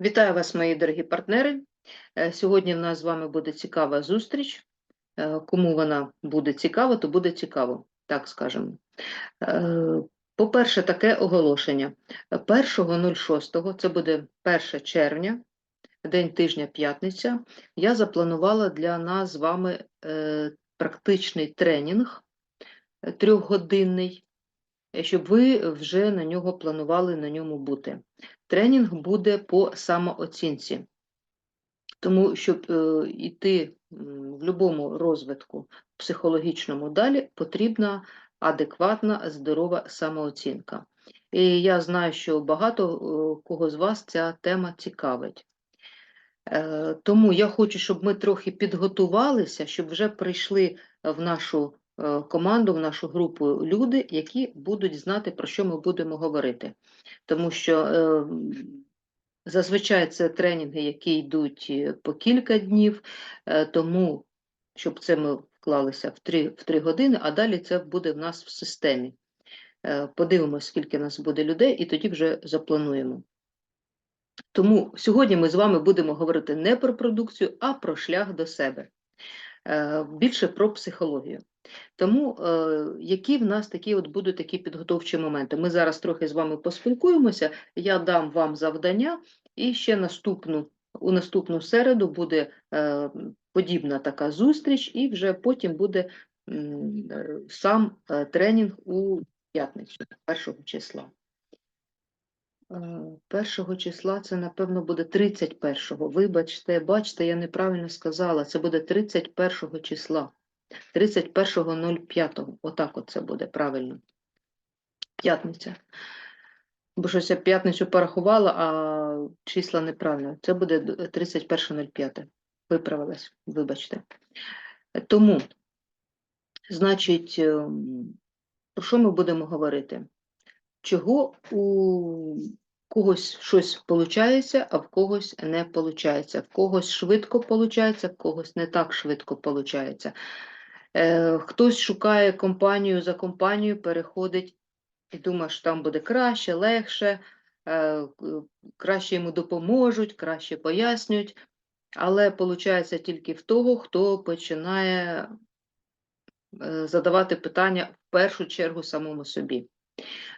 Вітаю вас, мої дорогі партнери. Е, Сьогодні в нас з вами буде цікава зустріч. Е, Кому вона буде цікава, то буде цікаво, так скажемо. Е, По-перше, таке оголошення. 1.06, це буде 1 червня, день тижня п'ятниця. Я запланувала для нас з вами практичний тренінг трьохгодинний, щоб ви вже на нього планували на ньому бути. Тренінг буде по самооцінці. Тому, щоб е, йти в будь-якому розвитку психологічному далі, потрібна адекватна, здорова самооцінка. І я знаю, що багато е, кого з вас ця тема цікавить. Е, Тому я хочу, щоб ми трохи підготувалися, щоб вже прийшли в нашу е, команду, в нашу групу люди, які будуть знати, про що ми будемо говорити. Тому що е, зазвичай це тренінги, які йдуть е, по кілька днів, е, тому щоб це ми вклалися в 3, в 3 години, а далі це буде в нас в системі. Е, Подивимося, скільки нас буде людей, і тоді вже заплануємо. Тому сьогодні ми з вами будемо говорити не про продукцію, а про шлях до себе. Е, Більше про психологію. Тому е, які в нас такі от будуть такі підготовчі моменти? Ми зараз трохи з вами поспілкуємося, я дам вам завдання, і ще наступну, у наступну середу буде е, подібна така зустріч, і вже потім буде сам тренінг у п'ятницю, 1 числа. Е, Першого числа це, напевно, буде 31-го. Вибачте, бачите, я неправильно сказала. Це буде 31-го числа. 31.05. Отак от це буде правильно. П'ятниця. Бо щось я п'ятницю порахувала, а числа неправильно. Це буде 31.05. Виправилась, вибачте. Тому, значить, ем, про що ми будемо говорити? Чого у когось щось виходить, а в когось не виходить. В когось швидко виходить, в когось не так швидко виходить. Е, хтось шукає компанію за компанією, переходить і думає, що там буде краще, легше, е, краще йому допоможуть, краще пояснюють. Але виходить тільки в того, хто починає е, задавати питання в першу чергу самому собі.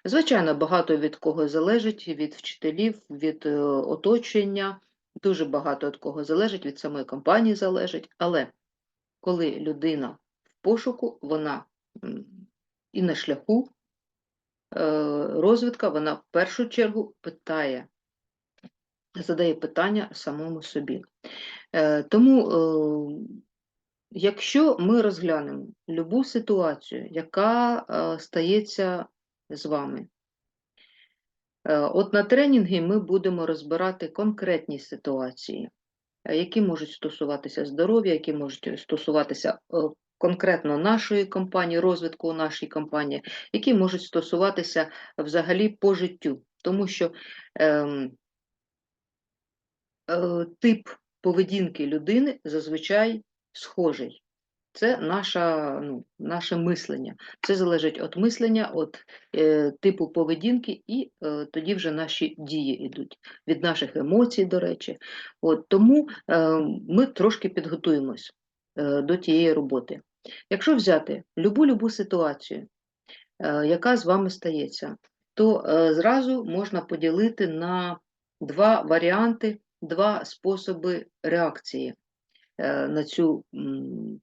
Звичайно, багато від кого залежить, від вчителів, від е, оточення, дуже багато від кого залежить, від самої компанії залежить. Але коли людина в пошуку, вона і на шляху е, розвитка, вона в першу чергу питає, задає питання самому собі. Е, Тому, якщо ми розглянемо любу ситуацію, яка стається з вами, Е, От на тренінгі ми будемо розбирати конкретні ситуації, е, які можуть стосуватися здоров'я, які можуть стосуватися е, конкретно нашої компанії, розвитку у нашій компанії, які можуть стосуватися взагалі по життю. Тому що ем, е, тип поведінки людини зазвичай схожий. Це наша, ну, наше мислення. Це залежить від мислення, від е, типу поведінки, і е, тоді вже наші дії йдуть від наших емоцій, до речі. От, тому е, ми трошки підготуємось е, до тієї роботи. Якщо взяти любу-любу ситуацію, е, яка з вами стається, то е, зразу можна поділити на два варіанти, два способи реакції на цю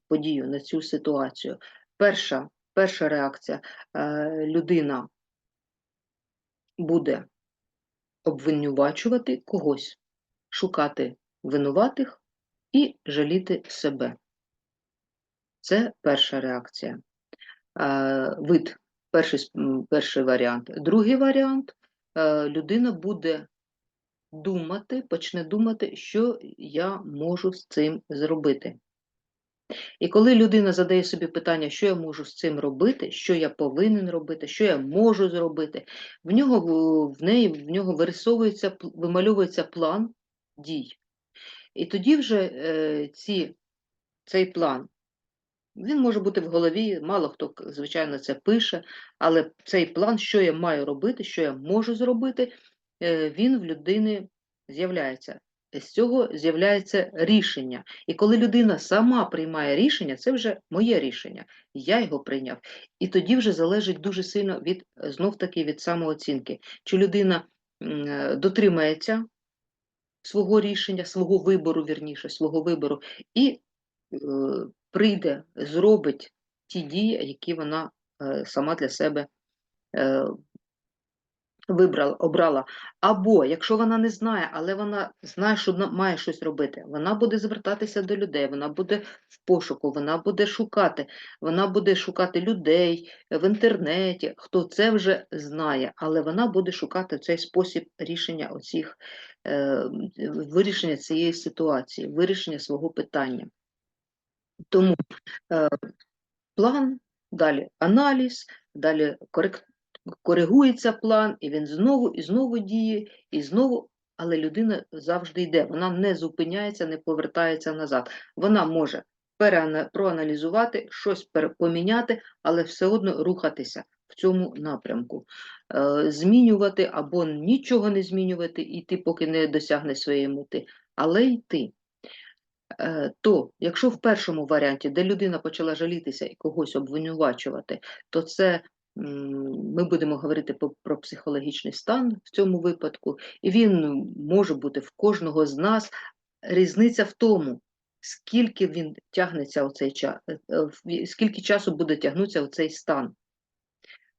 подію, на цю ситуацію. Перша, перша реакція е, людина буде обвинувачувати когось, шукати винуватих і жаліти себе. Це перша реакція. Е, Вид, перший, перший варіант. Другий варіант е, людина буде думати, почне думати, що я можу з цим зробити. І коли людина задає собі питання, що я можу з цим робити, що я повинен робити, що я можу зробити, в нього в- неї в нього вирисовується, вимальовується план дій. І тоді вже е, ці, цей план, він може бути в голові, мало хто, звичайно, це пише, але цей план, що я маю робити, що я можу зробити, він в людини з'являється? З цього з'являється рішення. І коли людина сама приймає рішення, це вже моє рішення. Я його прийняв. І тоді вже залежить дуже сильно від знов-таки від самооцінки. Чи людина е, дотримається свого рішення, свого вибору, вірніше, свого вибору, і е, прийде, зробить ті дії, які вона е, сама для себе е, вибрала, обрала. Або якщо вона не знає, але вона знає, що має щось робити, вона буде звертатися до людей, вона буде в пошуку, вона буде шукати, вона буде шукати людей в інтернеті, хто це вже знає, але вона буде шукати цей спосіб рішення оцих, е, вирішення цієї ситуації, вирішення свого питання. Тому е, план, далі аналіз, далі корек... коригується план, і він знову і знову діє, і знову, але людина завжди йде, вона не зупиняється, не повертається назад. Вона може проаналізувати, щось поміняти, але все одно рухатися в цьому напрямку. Е, Змінювати або нічого не змінювати, іти, поки не досягне своєї мети, але йти. Е, То, якщо в першому варіанті, де людина почала жалітися і когось обвинувачувати, то це ми будемо говорити про психологічний стан в цьому випадку, і він може бути в кожного з нас. Різниця в тому, скільки він тягнеться у цей час, скільки часу буде тягнутися у цей стан.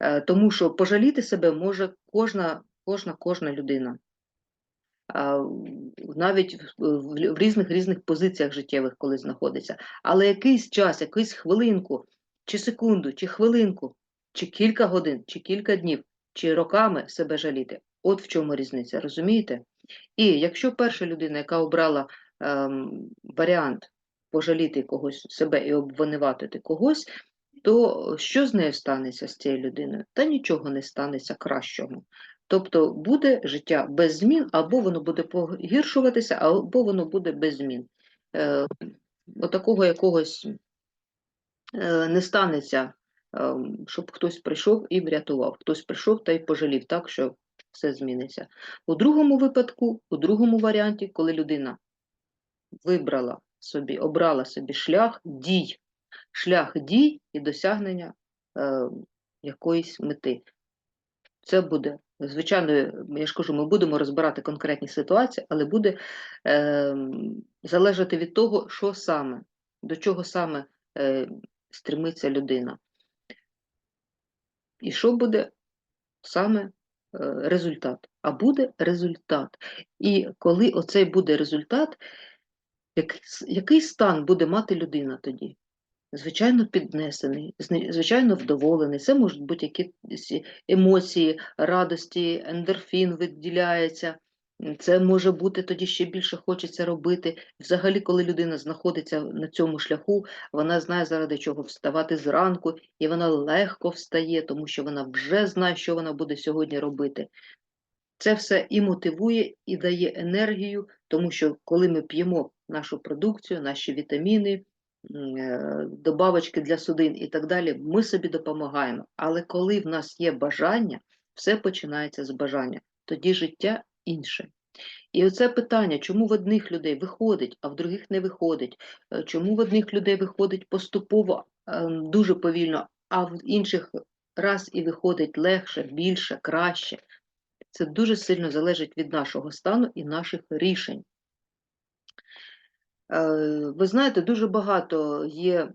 Е, Тому що пожаліти себе може кожна, кожна, кожна людина навіть в різних різних позиціях життєвих, коли знаходиться. Але якийсь час, якусь хвилинку, чи секунду, чи хвилинку, чи кілька годин, чи кілька днів, чи роками себе жаліти. От в чому різниця, розумієте? І якщо перша людина, яка обрала ем, варіант пожаліти когось себе і обвинуватити когось, то що з нею станеться з цією людиною? Та нічого не станеться кращого. Тобто буде життя без змін, або воно буде погіршуватися, або воно буде без змін. Е, отакого якогось е, не станеться, щоб хтось прийшов і врятував. Хтось прийшов та й пожалів так, що все зміниться. У другому випадку, у другому варіанті, коли людина вибрала собі, обрала собі шлях дій, шлях дій і досягнення е, якоїсь мети. Це буде, звичайно, я ж кажу, ми будемо розбирати конкретні ситуації, але буде е, залежати від того, що саме, до чого саме е, стремиться людина. І що буде саме е, результат? А буде результат. І коли оцей буде результат, який, стан буде мати людина тоді? Звичайно, піднесений, звичайно, вдоволений. Це можуть бути якісь емоції, радості, ендорфін виділяється. Це може бути тоді ще більше хочеться робити. Взагалі, коли людина знаходиться на цьому шляху, вона знає, заради чого вставати зранку, і вона легко встає, тому що вона вже знає, що вона буде сьогодні робити. Це все і мотивує, і дає енергію, тому що коли ми п'ємо нашу продукцію, наші вітаміни, е, добавочки для судин і так далі, ми собі допомагаємо. Але коли в нас є бажання, все починається з бажання, тоді життя інше. І оце питання, чому в одних людей виходить, а в других не виходить, е, чому в одних людей виходить поступово, ем, дуже повільно, а в інших раз і виходить легше, більше, краще. Це дуже сильно залежить від нашого стану і наших рішень. Е, Ви знаєте, дуже багато є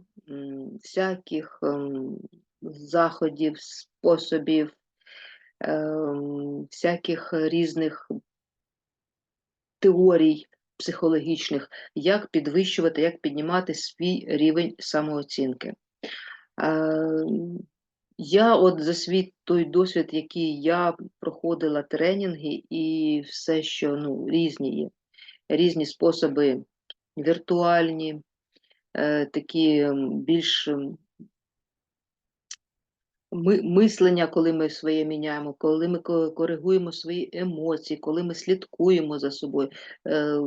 всяких ем, заходів, способів, всяких різних теорій психологічних, як підвищувати, як піднімати свій рівень самооцінки. Е, Я от за свій той досвід, який я проходила тренінги і все, що ну, різні є, різні способи віртуальні, е, такі більш ми, мислення, коли ми своє міняємо, коли ми коригуємо свої емоції, коли ми слідкуємо за собою, е,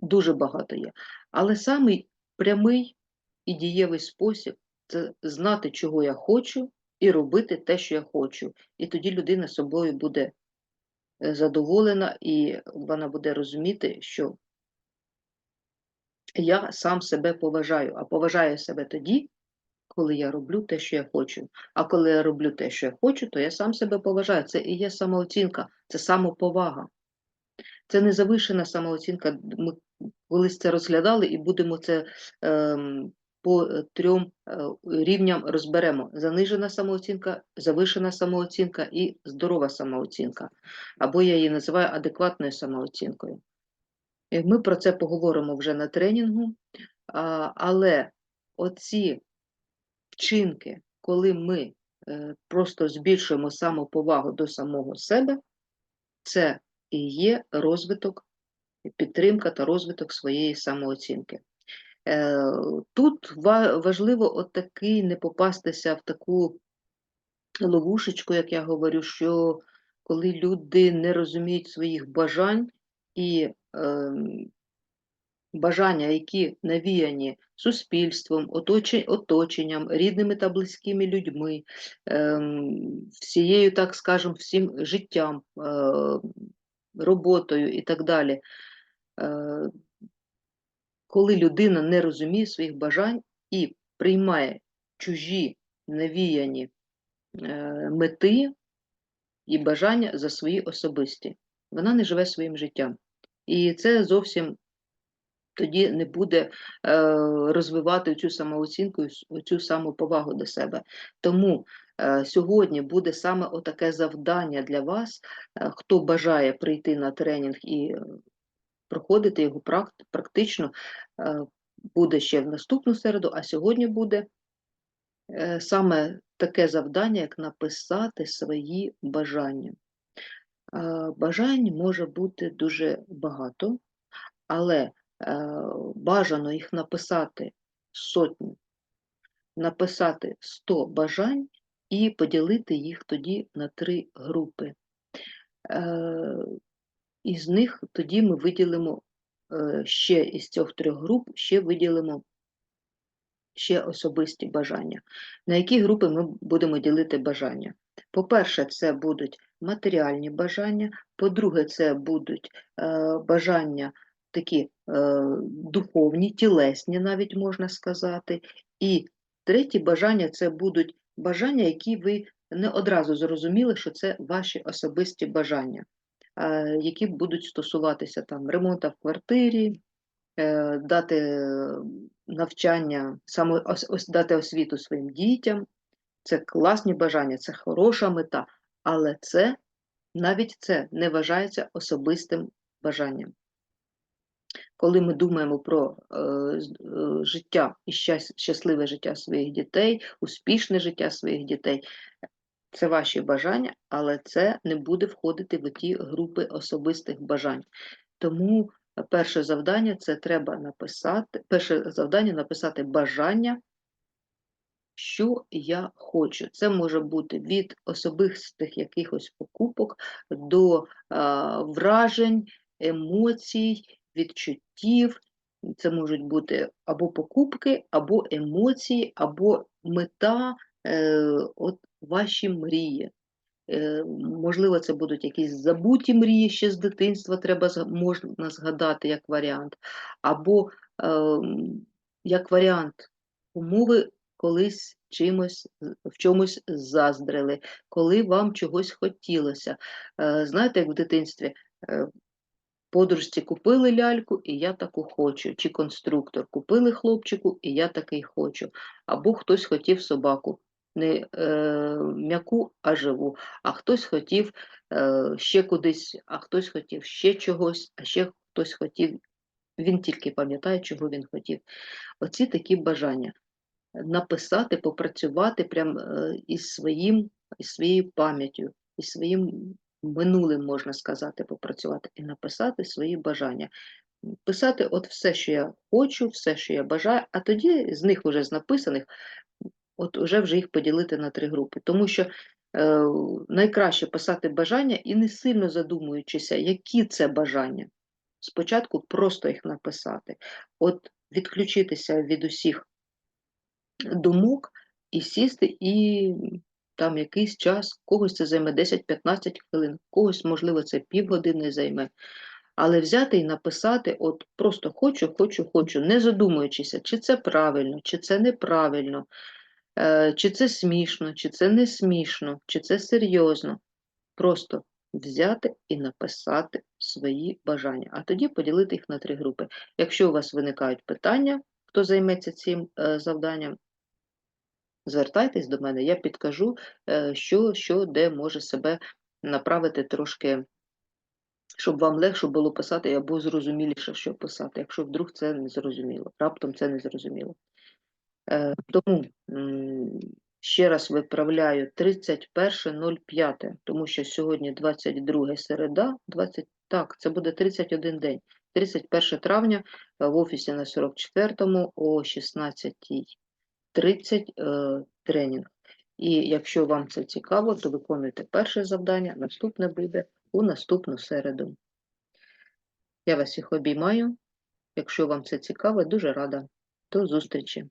дуже багато є. Але самий прямий і дієвий спосіб це знати, чого я хочу, і робити те, що я хочу. І тоді людина собою буде е, задоволена, і вона буде розуміти, що я сам себе поважаю, а поважаю себе тоді, коли я роблю те, що я хочу. А коли я роблю те, що я хочу, то я сам себе поважаю. Це і є самооцінка, це самоповага. Це не завишена самооцінка. Ми колись це розглядали і будемо це ем, по е, трьом е, рівням розберемо: занижена самооцінка, завишена самооцінка і здорова самооцінка. Або я її називаю адекватною самооцінкою. Ми про це поговоримо вже на тренінгу, але оці вчинки, коли ми е, просто збільшуємо самоповагу до самого себе, це і є розвиток, підтримка та розвиток своєї самооцінки. Е, Тут важливо от не попастися в таку ловушечку, як я говорю, що коли люди не розуміють своїх бажань і ем, бажання, які навіяні суспільством, оточенням, рідними та близькими людьми, ем, всією, так скажемо, всім життям, е, роботою і так далі. Е, Коли людина не розуміє своїх бажань і приймає чужі навіяні е, мети і бажання за свої особисті, вона не живе своїм життям. І це зовсім тоді не буде е, розвивати цю самооцінку, цю самоповагу до себе. Тому е, сьогодні буде саме отаке завдання для вас, е, хто бажає прийти на тренінг і е, проходити його практ- практично, е, буде ще в наступну середу, а сьогодні буде е, саме таке завдання, як написати свої бажання. Е, Бажань може бути дуже багато, але бажано їх написати сотню, написати 100 бажань і поділити їх тоді на три групи. Е, Із них тоді ми виділимо е, ще із цих трьох груп, ще виділимо ще особисті бажання. На які групи ми будемо ділити бажання? По-перше, це будуть матеріальні бажання, по-друге, це будуть е, бажання такі е, духовні, тілесні, навіть можна сказати. І треті бажання це будуть бажання, які ви не одразу зрозуміли, що це ваші особисті бажання, е, які будуть стосуватися там ремонту в квартирі, е, дати навчання, саме дати освіту своїм дітям. Це класні бажання, це хороша мета, але це навіть це не вважається особистим бажанням. Коли ми думаємо про е, е, життя і щасливе життя своїх дітей, успішне життя своїх дітей, це ваші бажання, але це не буде входити в ті групи особистих бажань. Тому е, перше завдання це треба написати. Перше завдання написати бажання, що я хочу. Це може бути від особистих якихось покупок до а, вражень, емоцій, відчуттів. Це можуть бути або покупки, або емоції, або мета, е, от ваші мрії. Е, Можливо, це будуть якісь забуті мрії ще з дитинства, треба можна згадати як варіант. Або ем, як варіант, кому ви колись чимось, в чомусь заздрили, коли вам чогось хотілося. Е, Знаєте, як в дитинстві е, подружці купили ляльку, і я таку хочу. Чи конструктор купили хлопчику, і я такий хочу. Або хтось хотів собаку. Не е, м'яку, а живу. А хтось хотів е, ще кудись, а хтось хотів ще чогось, а ще хтось хотів. Він тільки пам'ятає, чого він хотів. Оці такі бажання. Написати, попрацювати прям е, із своїм, із своєю пам'яттю, із своїм минулим, можна сказати, попрацювати і написати свої бажання. Писати от все, що я хочу, все, що я бажаю, а тоді з них вже з написаних, от уже вже їх поділити на три групи. Тому що е, найкраще писати бажання і не сильно задумуючися, які це бажання. Спочатку просто їх написати. От відключитися від усіх думок і сісти і там якийсь час, когось це займе 10-15 хвилин, когось, можливо, це півгодини займе. Але взяти і написати, от просто хочу, хочу, хочу, не задумуючися, чи це правильно, чи це неправильно, е, чи це смішно, чи це не смішно, чи це серйозно. Просто взяти і написати свої бажання, а тоді поділити їх на три групи. Якщо у вас виникають питання, хто займеться цим е, завданням, звертайтесь до мене, я підкажу, е, що, що де може себе направити трошки, щоб вам легше було писати або зрозуміліше, що писати, якщо вдруг це не зрозуміло, раптом це не зрозуміло. Е, Тому ще раз виправляю 31.05, тому що сьогодні 22 середа, 20, так, це буде 31 день. 31 травня е, в офісі на 44-му о 16.30 е, тренінг. І якщо вам це цікаво, то виконуйте перше завдання, наступне буде у наступну середу. Я вас всіх обіймаю. Якщо вам це цікаво, дуже рада. До зустрічі!